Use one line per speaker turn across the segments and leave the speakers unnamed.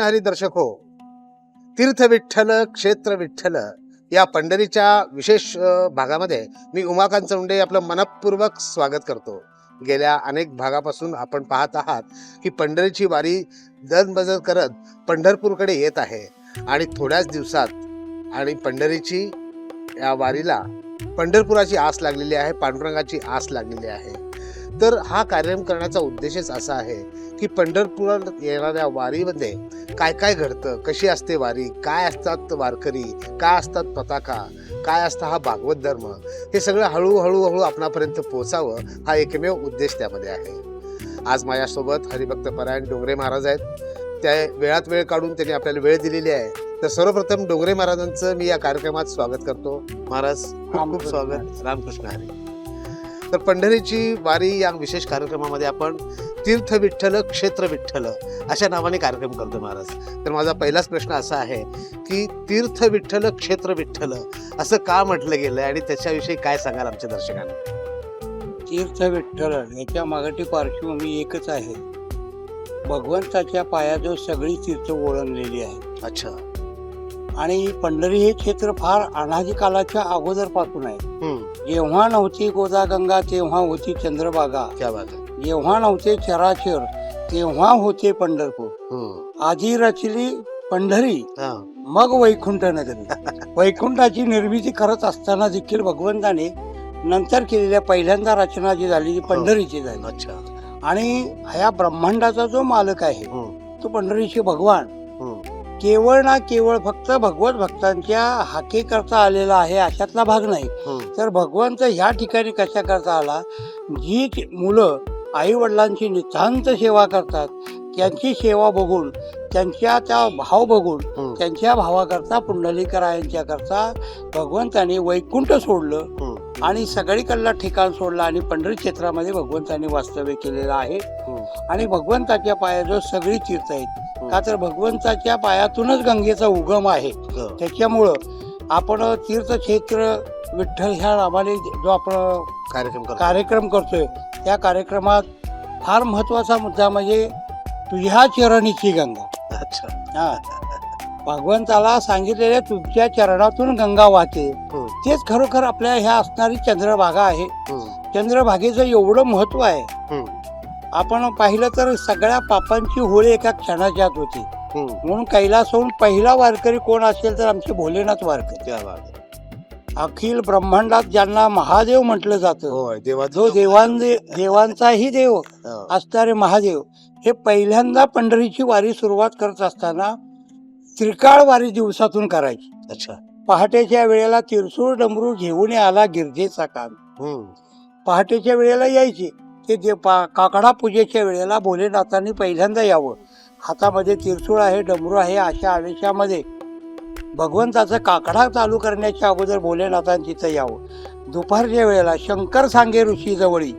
हरी दर्शक हो. तीर्थ विठ्ठल क्षेत्र विठ्ठल या पंढरीच्या विशेष भागामध्ये मी उमाकांत चौंडे आपलं मनपूर्वक स्वागत करतो. गेल्या अनेक भागापासून आपण पाहत आहात की पंढरीची वारी दनबजर करत पंढरपूरकडे येत आहे. आणि थोड्याच दिवसात आणि पंढरीची या वारीला पंढरपुराची आस लागलेली आहे पांडुरंगाची आस लागलेली आहे. तर हा कार्यक्रम करण्याचा उद्देशच असा आहे की पंढरपुरात येणाऱ्या वारीमध्ये काय काय घडतं कशी असते वारी काय असतात वारकरी काय असतात पताका काय असतं हा भागवत धर्म हे सगळं हळूहळू हळू आपणापर्यंत पोहोचावं हा एकमेव उद्देश त्यामध्ये आहे. आज माझ्यासोबत हरिभक्त परायण डोंगरे महाराज आहेत. त्या वेळात वेळ काढून त्यांनी आपल्याला वेळ दिलेली आहे. तर सर्वप्रथम डोंगरे महाराजांचं मी या कार्यक्रमात स्वागत करतो. महाराज खूप खूप स्वागत. रामकृष्ण हरी. तर पंढरीची वारी या विशेष कार्यक्रमामध्ये आपण तीर्थ विठ्ठल क्षेत्र विठ्ठल अशा नावाने कार्यक्रम करतो महाराज. तर माझा पहिलाच प्रश्न असा आहे की तीर्थ विठ्ठल क्षेत्र विठ्ठल असं का म्हटलं गेलं आणि त्याच्याविषयी काय सांगाल आमच्या दर्शकांना?
तीर्थ विठ्ठल याच्या मागटी पार्श्वभूमी एकच आहे. भगवंताच्या पायाजवळ सगळी तीर्थ ओळखलेली आहे.
अच्छा.
आणि पंढरी हे क्षेत्र फार अनादी कालाच्या अगोदरपासून आहे. जेव्हा नव्हती गोदागंगा तेव्हा होती चंद्रभागा.
क्या बात आहे
जेव्हा नव्हते चराचर तेव्हा होते पंढरपूर. आधी रचली पंढरी
हा.
मग वैकुंठ नगरी. वैकुंठाची निर्मिती करत असताना देखील भगवंताने नंतर केलेल्या पहिल्यांदा रचना जी झाली ती पंढरीची झाली. आणि ह्या ब्रह्मांडाचा जो मालक आहे तो पंढरीचे भगवान. केवळ ना केवळ फक्त भगवत भक्तांच्या हाके करता आलेला आहे अशातला भाग नाही. तर भगवंत ह्या ठिकाणी कशा करता आला? जी मुलं आई वडिलांची नितांत सेवा करतात त्यांची सेवा बघून त्यांच्या त्या भाव बघून त्यांच्या भावाकरता पुंडलिकरायांच्या करता भगवंताने वैकुंठ सोडलं आणि सगळीकडला ठिकाण सोडलं आणि पंढरी क्षेत्रामध्ये भगवंताने वास्तव्य केलेलं आहे. आणि भगवंताच्या पायाजवळ सगळी तीर्थ आहेत. का तर भगवंताच्या पायातूनच गंगेचा उगम आहे.
हो.
त्याच्यामुळं आपण तीर्थक्षेत्र विठ्ठल ह्या नावाने जो आपण
कार्यक्रम करतो.
कार्यक्रम करतोय त्या कार्यक्रमात फार महत्त्वाचा मुद्दा म्हणजे तुझ्या चरणीची गंगा.
अच्छा.
हा. भगवंताला सांगितलेल्या तुमच्या चरणातून गंगा वाहते.
हम्म
तेच खरोखर आपल्या ह्या असणारी चंद्रभागा आहे. चंद्रभागेचं एवढं महत्त्व आहे आपण पाहिलं तर सगळ्या पापांची होळी एका क्षणाच्या आत होती म्हणून कैलासहून पहिला वारकरी कोण असेल तर आमचे भोलेनाथ वारकरी. अखिल ब्रह्मांडात ज्यांना महादेव म्हटलं जातं
होय देवाचं
जो देवां देवांचाही देव
हो.
असणारे महादेव. हे पहिल्यांदा पंढरीची वारी सुरुवात करत असताना त्रिकाळ वारी दिवसातून करायची.
अच्छा.
पहाटेच्या वेळेला तिरसूळ डमरू घेऊन आला गिरजेचा
हम्म.
पहाटेच्या वेळेला यायचे. ते दे पा काकडा पूजेच्या वेळेला भोलेनाथांनी पहिल्यांदा यावं. हातामध्ये तिरसूळ आहे डमरू आहे अशा आवेशामध्ये. भगवंताचा काकडा चालू करण्याच्या अगोदर भोलेनाथांनी तिथं यावं. दुपारच्या वेळेला शंकर सांगे ऋषी जवळी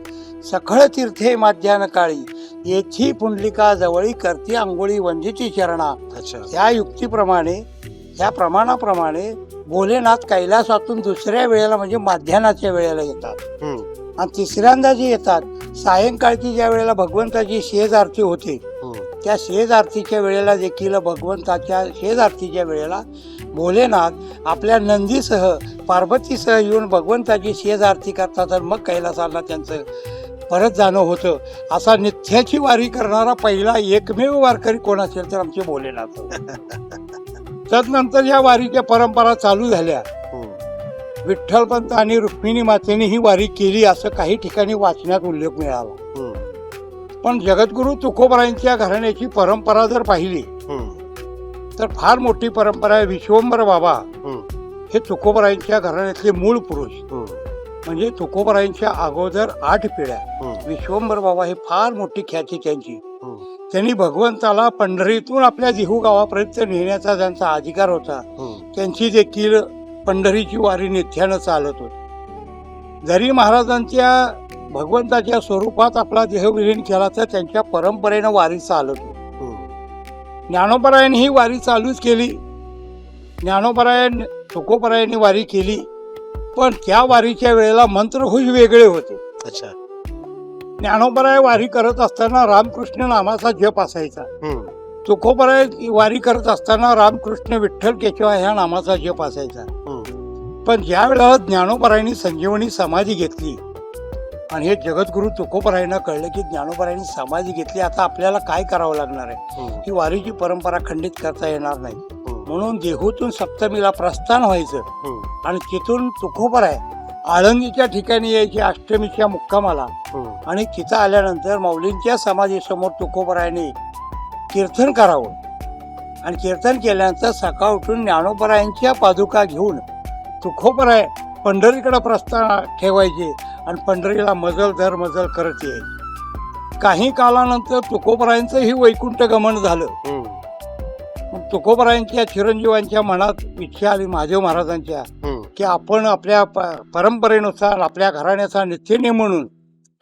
सखळ तीर्थे माध्यान काळी येथी पुंडलिका जवळी करती आंघोळी वंदिती चरणा या युक्तीप्रमाणे या प्रमाणाप्रमाणे भोलेनाथ कैलासातून दुसऱ्या वेळेला म्हणजे माध्यानाच्या वेळेला येतात. आणि तिसऱ्यांदा जे येतात. सायंकाळची ज्या वेळेला भगवंताची शेज आरती होते
हम्म
त्या शेज आरतीच्या वेळेला देखील भगवंताच्या शेज आरतीच्या वेळेला भोलेनाथ आपल्या नंदीसह पार्वतीसह येऊन भगवंताची शेज आरती करतात आणि मग कैलासाला त्यांचं परत जाणं होतं. असा नित्याची वारी करणारा पहिला एकमेव वारकरी कोण असेल तर आमचे भोलेनाथ. त्यानंतर या वारीच्या परंपरा चालू झाल्या. विठ्ठलपंत आणि रुक्मिणी मातेने ही वारी केली असं काही ठिकाणी वाचण्यात उल्लेख मिळाला. पण जगद्गुरु तुकोबरायांच्या घराण्याची परंपरा जर पाहिली तर फार मोठी परंपरा आहे विश्वंभर बाबा. हे तुकोबरायांच्या घराण्यातले मूळ पुरुष. म्हणजे तुकोबरायांच्या अगोदर आठ पिढ्या.
हम्म.
विश्वंभर बाबा हे फार मोठी ख्याती त्यांची. त्यांनी भगवंताला पंढरीतून आपल्या देहू गावापर्यंत नेण्याचा त्यांचा अधिकार होता त्यांची देखील पंढरीची वारी नित्यानं चालत होती. जरी महाराजांच्या भगवंताच्या स्वरूपात आपला देहविलीन केला तर त्यांच्या परंपरेनं वारी चालत होती.
हम्म
ज्ञानोपरायण ही वारी चालूच केली. ज्ञानोपरायण तुकोपरायणी वारी केली. पण त्या वारीच्या वेळेला मंत्रघोष वेगळे होते.
अच्छा.
ज्ञानोपराय वारी करत असताना रामकृष्ण नामाचा जप असायचा. तुकोबराय वारी करत असताना रामकृष्ण विठ्ठल केशवा ह्या नामाचा जप असायचा. पण ज्या वेळेला ज्ञानोबरायांनी संजीवनी समाधी घेतली आणि हे जगद्गुरु तुकोबरायांना कळलं की ज्ञानोबरायांनी समाधी घेतली आता आपल्याला काय करावं लागणार आहे. ही वारीची परंपरा खंडित करता येणार नाही. म्हणून देहूतून सप्तमीला प्रस्थान व्हायचं. आणि तिथून तुकोबराय आळंदीच्या ठिकाणी यायची अष्टमीच्या मुक्कामाला. आणि तिथं आल्यानंतर माऊलींच्या समाधीसमोर तुकोबरायांनी कीर्तन करावं आणि कीर्तन केल्यानंतर सकाळ उठून ज्ञानोबरायांच्या पादुका घेऊन तुकोबराय पंढरीकडे प्रस्थान ठेवायचे आणि पंढरीला मजल दर मजल करत यायचे. काही कालानंतर तुकोबरायांचंही वैकुंठ गमन झालं. तुकोबरायांच्या चिरंजीवांच्या मनात इच्छा आली महादेव महाराजांच्या. की आपण आपल्या परंपरेनुसार आपल्या घराण्याचा नित्यनेम म्हणून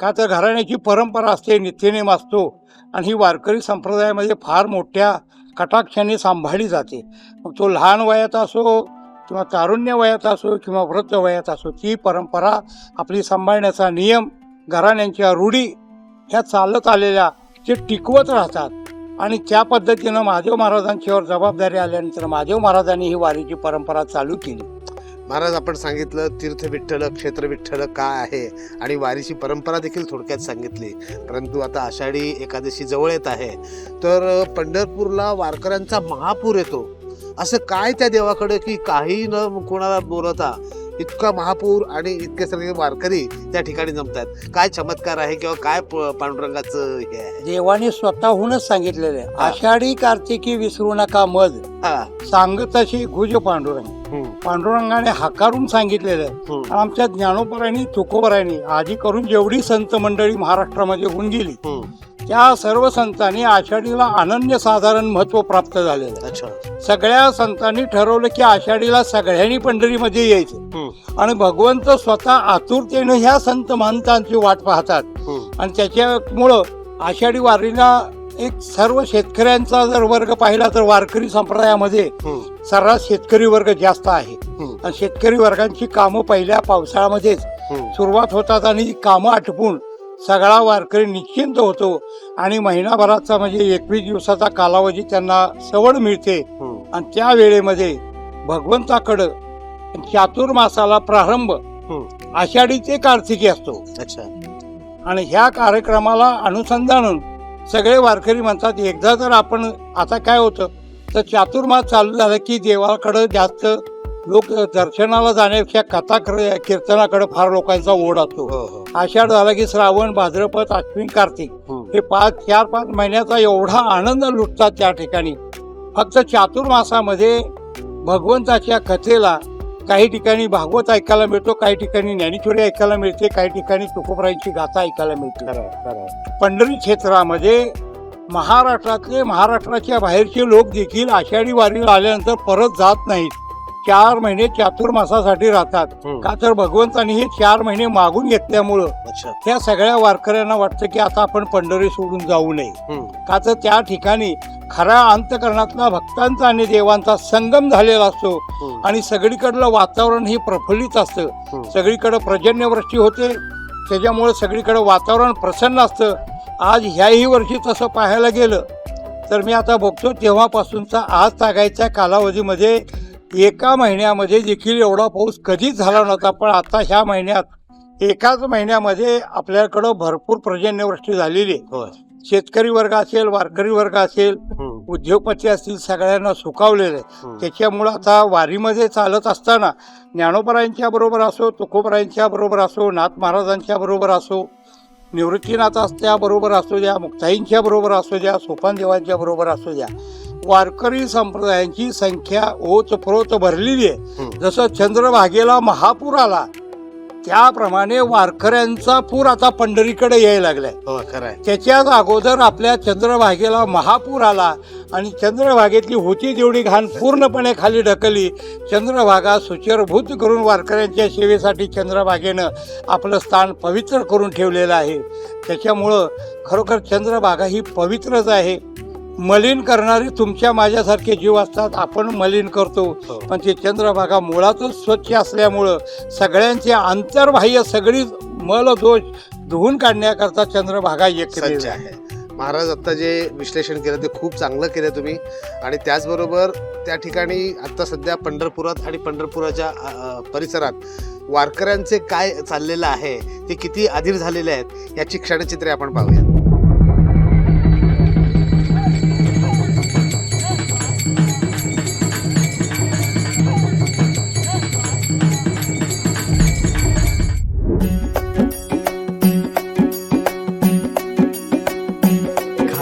का तर घराण्याची परंपरा असते नित्यनेम असतो आणि ही वारकरी संप्रदायामध्ये फार मोठ्या कटाक्षाने सांभाळली जाते. मग तो लहान वयात असो किंवा तारुण्य वयात असो किंवा वृद्ध वयात असो ती परंपरा आपली सांभाळण्याचा नियम घराण्यांच्या रूढी ह्या चालत आलेल्या ते टिकवत राहतात. आणि त्या पद्धतीनं महादेव महाराजांच्यावर जबाबदारी आल्यानंतर महादेव महाराजांनी ही वारीची परंपरा चालू केली.
महाराज आपण सांगितलं तीर्थ विठ्ठल क्षेत्र विठ्ठल काय आहे? आणि वारीची परंपरा देखील थोडक्यात सांगितली. परंतु आता आषाढी एकादशी जवळ येत आहे. तर पंढरपूरला वारकऱ्यांचा महापूर येतो. असं काय त्या देवाकडे की काही न कोणाला बोलवता इतका महापूर आणि इतके सगळे वारकरी त्या ठिकाणी जमतात? काय चमत्कार आहे किंवा काय पांडुरंगाचं हे आहे?
देवाने स्वतःहूनच सांगितलेलं आहे. आषाढी कार्तिकी विसरू नका मध.
हा.
सांगतशी गुज पांडुरंग. पांडुरंगाने हाकारून सांगितलेलं आहे. आमच्या ज्ञानोपरांनी तुकोबरांनी आधी करून जेवढी संत मंडळी महाराष्ट्रामध्ये होऊन गेली. त्या सर्व संतांनी आषाढीला अनन्यसाधारण महत्त्व प्राप्त झालेलं आहे.
अच्छा.
सगळ्या संतांनी ठरवलं की आषाढीला सगळ्यांनी पंढरीमध्ये यायचं. आणि भगवंत स्वतः आतुरतेनं ह्या संत महंतांची वाट पाहतात. आणि त्याच्यामुळं आषाढी वारीला एक सर्व शेतकऱ्यांचा जर वर्ग पाहिला तर वारकरी संप्रदायामध्ये सर्रास शेतकरी वर्ग जास्त आहे. आणि शेतकरी वर्गांची कामं पहिल्या पावसाळ्यामध्येच. सुरुवात होतात आणि कामं आटपून सगळा वारकरी निश्चिंत होतो. आणि महिनाभराचा म्हणजे एकवीस दिवसाचा कालावधी त्यांना सवड मिळते.
हम्म,
आणि त्या वेळेमध्ये भगवंताकडं चातुर्मासाला प्रारंभ
हम्म.
आषाढी ते कार्तिकी असतो.
अच्छा.
आणि ह्या कार्यक्रमाला अनुसंधानून सगळे वारकरी म्हणतात एकदा जर आपण आता काय होतं? तर चातुर्मास चालू झालं की देवाकडं जास्त लोक दर्शनाला जाण्यापेक्षा कथा कर- कीर्तनाकडे फार लोकांचा ओढ असतो.
हो हो.
आषाढ झाला की श्रावण भाद्रपद अश्विन कार्तिक
हम्म,
हे पाच चार पाच महिन्याचा एवढा आनंद लुटतात त्या ठिकाणी. फक्त चातुर्मासामध्ये भगवंताच्या कथेला काही ठिकाणी भागवत ऐकायला मिळतो काही ठिकाणी ज्ञानेश्वरी ऐकायला मिळते काही ठिकाणी तुकोबरायांची गाथा ऐकायला मिळते. पंढरी क्षेत्रामध्ये महाराष्ट्रातले महाराष्ट्राच्या बाहेरचे लोक देखील आषाढी वारीला आल्यानंतर परत जात नाहीत. चार महिने चातुर्मासासाठी राहतात. का तर भगवंतानी हे चार महिने मागून घेतल्यामुळं त्या सगळ्या वारकऱ्यांना वाटतं की आता आपण पंढरी सोडून जाऊ नये. का तर त्या ठिकाणी खऱ्या अंतकरणातला भक्तांचा आणि देवांचा संगम झालेला असतो. आणि सगळीकडलं वातावरण हे प्रफुल्लित असतं. सगळीकडं पर्जन्यवृष्टी होते. त्याच्यामुळे सगळीकडं वातावरण प्रसन्न असतं. आज ह्याही वर्षी तसं पाहायला गेलं तर मी आता बघतो तेव्हापासूनचा आज तागायच्या कालावधीमध्ये एका महिन्यामध्ये देखील एवढा पाऊस कधीच झाला नव्हता पण आता ह्या महिन्यात एकाच महिन्यामध्ये आपल्याकडं भरपूर पर्जन्यवृष्टी झालेली आहे. शेतकरी वर्ग असेल वारकरी वर्ग असेल उद्योगपती असतील सगळ्यांना
हम्म.
त्याच्यामुळं आता वारीमध्ये चालत असताना ज्ञानोबरायांच्या बरोबर असो तुकोबरायांच्या बरोबर असो नाथ महाराजांच्या बरोबर असो निवृत्तीनाथाच्या बरोबर असू द्या मुक्ताईंच्या बरोबर असू द्या सोपानदेवांच्या बरोबर असू द्या वारकरी संप्रदायांची संख्या ओतप्रोत भरलेली आहे. जसं चंद्रभागेला महापूर आला त्याप्रमाणे वारकऱ्यांचा पूर आता पंढरीकडे यायला लागलाय.
हो
त्याच्याच अगोदर आपल्या चंद्रभागेला महापूर आला आणि चंद्रभागेतली होती तेवढी घाण पूर्णपणे खाली ढकलली. चंद्रभागा सुचरभूत करून वारकऱ्यांच्या सेवेसाठी चंद्रभागेनं आपलं स्थान पवित्र करून ठेवलेलं आहे. त्याच्यामुळं खरोखर चंद्रभागा ही पवित्रच आहे. मलिन करणारे तुमच्या माझ्यासारखे जीव असतात आपण मलिन करतो.
हो.
पण ते चंद्रभागा मुळातच स्वच्छ असल्यामुळं सगळ्यांचे अंतर्बाह्य सगळी मल दोष धुवून काढण्याकरता चंद्रभागा एक
आहे. महाराज आत्ता जे विश्लेषण केलं ते खूप चांगलं केलं तुम्ही. आणि त्याचबरोबर त्या ठिकाणी आत्ता सध्या पंढरपुरात आणि पंढरपुराच्या परिसरात वारकऱ्यांचे काय चाललेलं आहे ते किती अधीर झालेले आहेत याची क्षणचित्रे आपण पाहूया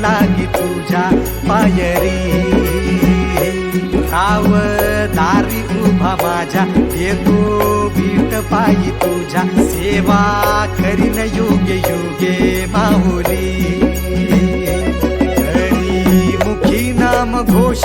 लागी तुझ्या पायरी. राव दारी उभा माझ्या येतो बीट पायी तुझ्या. सेवा करीन योगे योगे माहुली हरी मुखी नाम घोष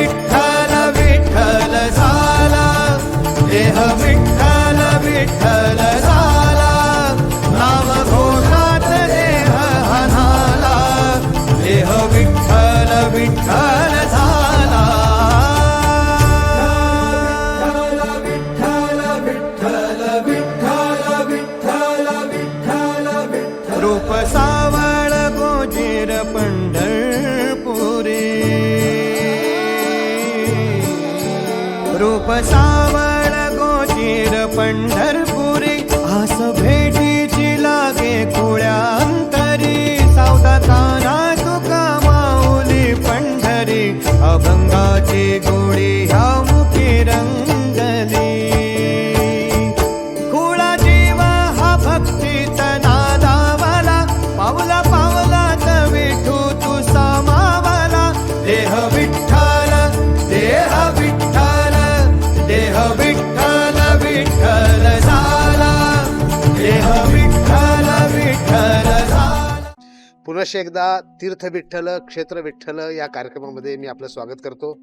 देह
पुनश्च एकदा तीर्थ विठ्ठल क्षेत्र विठ्ठल या कार्यक्रमामध्ये मी आपलं स्वागत करतो.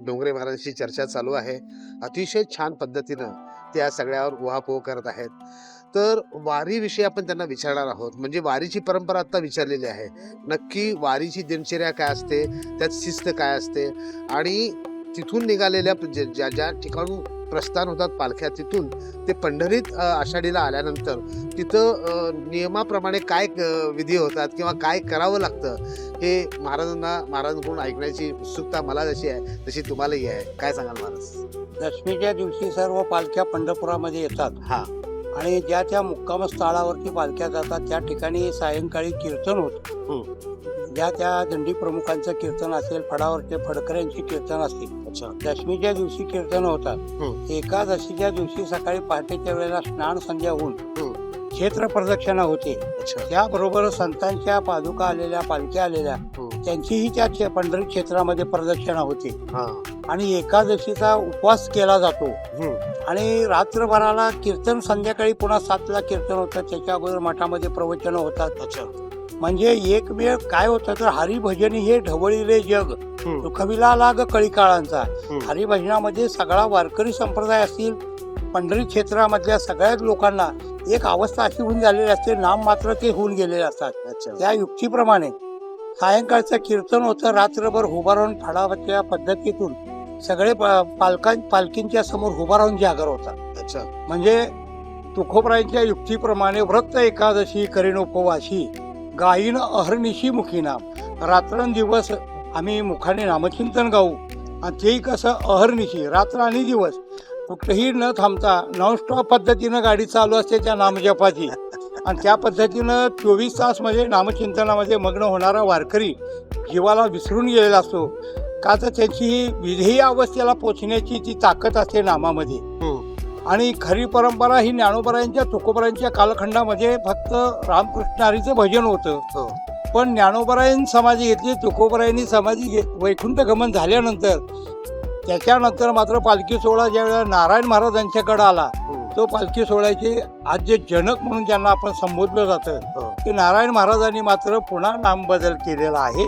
डोंगरे महाराजांची चर्चा चालू आहे. अतिशय छान पद्धतीनं ते या सगळ्यावर उहापोह करत आहेत. तर वारीविषयी आपण त्यांना विचारणार आहोत. म्हणजे वारीची परंपरा आता विचारलेली आहे. नक्की वारीची दिनचर्या काय असते? त्यात शिस्त काय असते? आणि तिथून निघालेल्या ज्या ज्या ठिकाणून प्रस्थान होतात पालख्या तिथून ते पंढरीत आषाढीला आल्यानंतर तिथं नियमाप्रमाणे काय विधी होतात किंवा काय करावं लागतं हे महाराजांना महाराजांकडून ऐकण्याची उत्सुकता मला जशी आहे तशी तुम्हालाही आहे. काय सांगाल महाराज?
दशमीच्या दिवशी सर्व पालख्या पंढरपुरामध्ये येतात.
हा.
आणि ज्या त्या मुक्काम स्थळावरती पालख्या जातात त्या ठिकाणी सायंकाळी कीर्तन होतं. ज्या त्या दिंडी प्रमुखांचं कीर्तन असेल फडावरचे फडकऱ्यांची कीर्तन असतील
अच्छा.
दशमीच्या दिवशी कीर्तन होतात. एकादशीच्या दिवशी सकाळी पहाटेच्या वेळेला स्नान संध्या होऊन. क्षेत्र प्रदक्षिणा होते.
अच्छा.
त्याबरोबर संतांच्या पादुका आलेल्या पालख्या आलेल्या. त्यांचीही त्या पंढरी क्षेत्रामध्ये प्रदक्षिणा होते. आणि एकादशीचा उपवास केला जातो. आणि रात्रभराला कीर्तन संध्याकाळी पुन्हा सातला कीर्तन होतं. त्याच्या अगोदर मठामध्ये प्रवचन होतात. म्हणजे एक वेळ काय होतं तर हरिभजनी हे ढवळीले जग. दुखविला लाग कळी काळांचा
हम्म.
हरिभजनामध्ये सगळा वारकरी संप्रदाय असतील पंढरी क्षेत्रामधल्या सगळ्याच लोकांना एक अवस्था अशी होऊन झालेली असते नाम मात्र ते होऊन गेलेले असतात. त्या युक्तीप्रमाणे सायंकाळचं कीर्तन होतं रात्रभर उभा राहून फडावच्या पद्धतीतून. सगळे पालकां पालखींच्या समोर उभा राहून जागर होतात
अच्छा.
म्हणजे तुकोबरायांच्या युक्तीप्रमाणे व्रत एकादशी करीन उपवासी गायीन अहर्निशी मुखी नाम रात्रंदिवस आम्ही मुखाने नामचिंतन गाऊ. आणि तेही कसं अहर्निशी रात्र आणि दिवस. कुठेही न थांबता नॉनस्टॉप पद्धतीनं गाडी चालू असते त्या नामजपाची. आणि त्या पद्धतीनं चोवीस तास म्हणजे नामचिंतनामध्ये मग्न होणारा वारकरी जीवाला विसरून गेलेला असतो. का तर त्याची ही विधेयी अवस्थेला पोचण्याची ती ताकद असते नामामध्ये
हम्म.
आणि खरी परंपरा ही ज्ञानोबरायांच्या तुकोबरायांच्या कालखंडामध्ये फक्त रामकृष्ण हरीचं भजन होतं
हो
पण ज्ञानोबरायन समाधी घेतली तुकोबरायांनी समाधी घे वैकुंठ गमन झाल्यानंतर त्याच्यानंतर मात्र पालखी सोहळा ज्यावेळेला नारायण महाराजांच्याकडे आला
हम्म.
तो पालखी सोहळ्याचे जे जनक म्हणून ज्यांना आपण संबोधलं जातं
हो.
ते नारायण महाराजांनी मात्र पुन्हा नाम बदल केलेला आहे.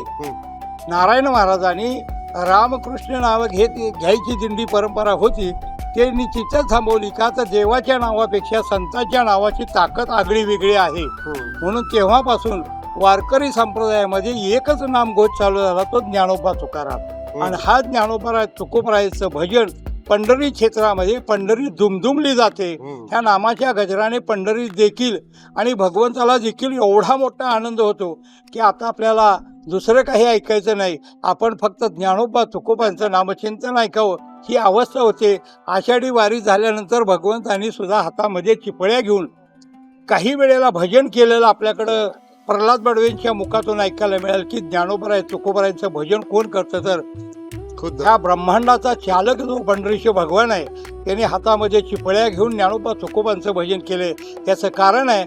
नारायण महाराजांनी रामकृष्ण नाव घेत घ्यायची दिंडी परंपरा होती ते निश्चितच थांबवली का तर देवाच्या नावापेक्षा संतांच्या नावाची ताकद आगळी वेगळी आहे.
हम्म.
म्हणून तेव्हापासून वारकरी संप्रदायामध्ये एकच नाम घोष चालू झाला तो ज्ञानोबा तुकाराम. आणि हा ज्ञानोबा तुकोबरायचं भजन पंढरी क्षेत्रामध्ये पंढरी दुमदुमली जाते. ह्या नामाच्या गजराने पंढरीत देखील आणि भगवंताला देखील एवढा मोठा आनंद होतो की आता आपल्याला दुसरं काही ऐकायचं नाही. आपण फक्त ज्ञानोबा तुकोबांचं नामचिंतन ऐकावं ही अवस्था होते. आषाढी वारी झाल्यानंतर भगवंतांनी सुद्धा हातामध्ये चिपळ्या घेऊन काही वेळेला भजन केलेलं आपल्याकडं प्रल्हाद बडवेंच्या मुखातून ऐकायला मिळेल की ज्ञानोबराय तुकोबरायांचं भजन कोण करतं तर
खुद्द.
ह्या ब्रह्मांडाचा चालक जो पंढरीशी भगवान आहे त्याने हातामध्ये चिपळ्या घेऊन ज्ञानोबा तुकोबांचं भजन केले. त्याचं कारण आहे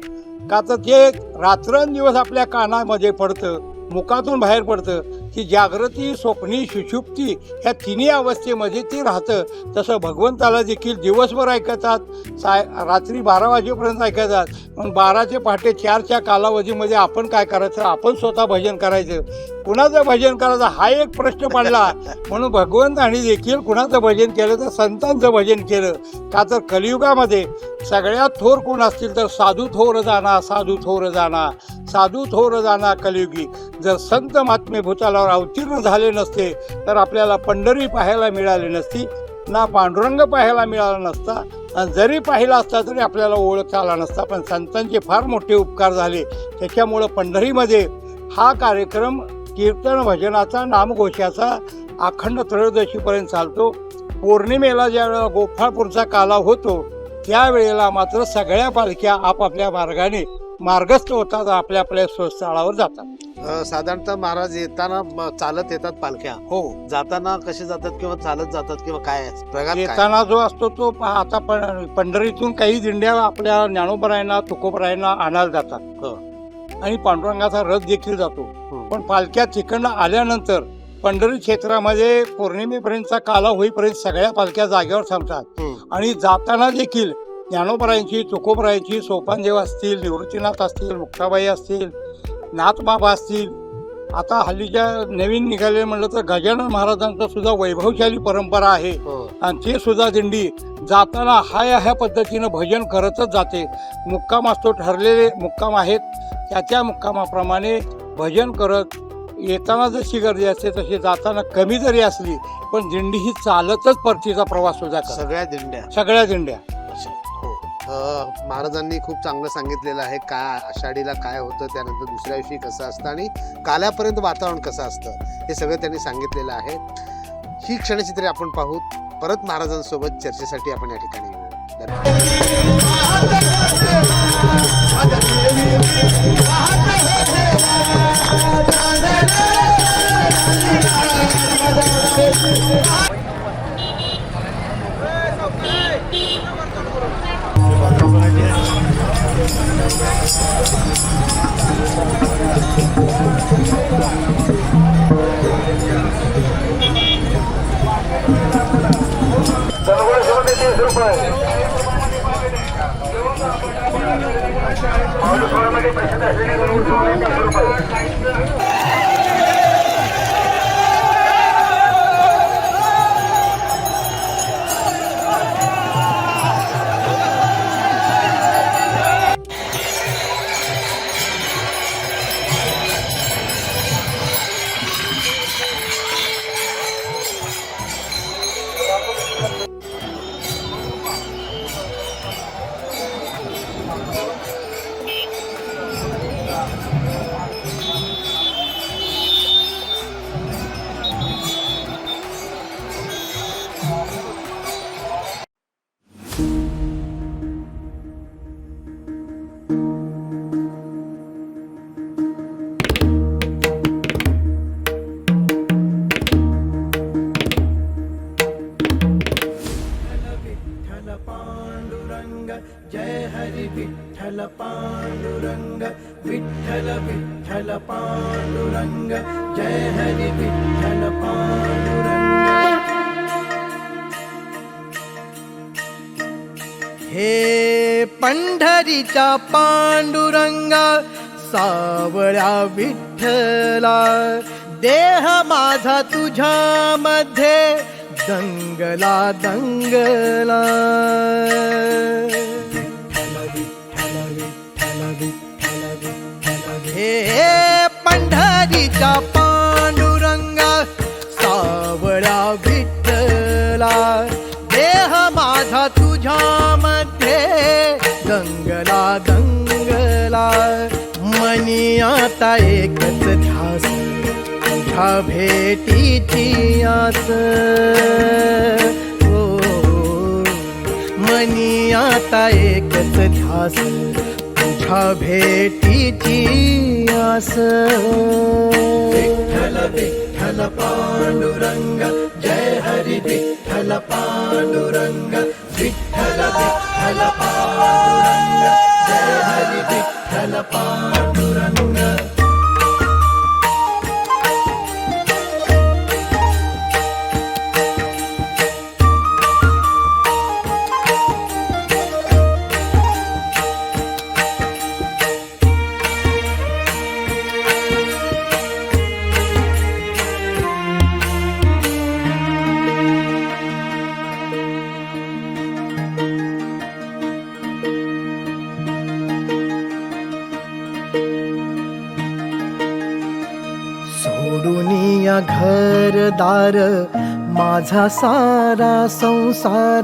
का तर ते रात्रंदिवस आपल्या कानामध्ये पडतं मुखातून बाहेर पडतं की जागृती स्वप्नी सुषुप्ती ह्या तिन्ही अवस्थेमध्ये ते राहतं. तसं भगवंताला देखील दिवसभर ऐकतात. साय रात्री बारा वाजेपर्यंत ऐकतात. मग बाराचे पहाटे चारच्या कालावधीमध्ये आपण काय करायचं? आपण स्वतः भजन करायचं. कुणाचं भजन करायचं? हा एक प्रश्न पडला. म्हणून भगवंतांनी देखील कुणाचं भजन केलं तर संतांचं भजन केलं. का तर कलियुगामध्ये सगळ्यात थोर कोण असतील तर साधू थोर जाणा साधू थोर जाणा साधू थोर जाणा कलियुगी. जर संत महात्मे भूतालावर अवतीर्ण झाले नसते तर आपल्याला पंढरी पाहायला मिळाली नसती ना पांडुरंग पाहायला मिळाला नसता आणि जरी पाहिला असता तरी आपल्याला ओळख आला नसता. पण संतांचे फार मोठे उपकार झाले. त्याच्यामुळं पंढरीमध्ये हा कार्यक्रम कीर्तन भजनाचा नामघोषाचा अखंड त्रयोदशीपर्यंत चालतो. पौर्णिमेला ज्यावेळेला गोफाळपूरचा गोपाळपूरचा काला होतो त्यावेळेला मात्र सगळ्या पालख्या आपापल्या मार्गाने मार्गस्थ होतात आपल्या आपल्या स्वस्थळावर जातात.
साधारणतः महाराज येताना चालत येतात पालख्या.
हो.
जाताना कसे जातात किंवा चालत जातात किंवा काय प्रकार
येताना जो असतो तो आता पंढरीतून काही दिंड्या आपल्या ज्ञानोबरायांना तुकोबरायांना आणायला जातात.
हो.
आणि पांडुरंगाचा रथ देखील जातो.
हम्म.
पण पालख्या तिकडनं आल्यानंतर पंढरी क्षेत्रामध्ये पौर्णिमेपर्यंतचा काला होईपर्यंत सगळ्या पालख्या जागेवर थांबतात.
हम्म.
आणि जाताना देखील ज्ञानोबरायांची तुकोबरायांची सोपानदेव असतील निवृत्तीनाथ असतील मुक्ताबाई असतील नाथबाबा असतील. आता हल्लीच्या नवीन निघाले म्हणलं तर गजानन महाराजांचं सुद्धा वैभवशाली परंपरा आहे.
हो.
आणि ते सुद्धा दिंडी जाताना हा या ह्या पद्धतीनं भजन करतच जाते. मुक्काम असतो ठरलेले मुक्काम आहेत. त्या त्या मुक्कामाप्रमाणे भजन करत येताना जशी गर्दी असते तशी जाताना कमी जरी असली पण दिंडी ही चालतच परतीचा प्रवास सुद्धा
सगळ्या दिंड्या.
सगळ्या दिंड्या.
महाराजांनी खूप चांगलं सांगितलेलं आहे काय आषाढीला काय होतं त्यानंतर दुसऱ्या दिवशी कसं असतं आणि काल्यापर्यंत वातावरण कसं असतं हे सगळं त्यांनी सांगितलेलं आहे ही क्षणचित्रे आपण पाहू परत महाराजांसोबत चर्चेसाठी आपण या ठिकाणी येऊ. धन्यवाद
विठ्ठल पांडुरंग जय हरी विठ्ठल पांडुरंग विठ्ठल विठ्ठल पांडुरंग जय हरी विठ्ठल पांडुरंग हे पंढरीचा पांडुरंगा सावळ्या विठ्ठला. देह माझा तुझ्या मध्ये दंगला दंगला. हे पंढरीच्या पांडुरंगा आता एकच ध्यास. तुझ्या भेटीची आस. हो मनी आता एकच ध्यास. तुझ्या भेटीची आस. विठ्ठल विठ्ठल पांडुरंग जय हरी विठ्ठल पांडुरंग विठ्ठल विठ्ठल पांडुरंग जय हरी विठ्ठल पांडुरंग. माझा सारा संसार.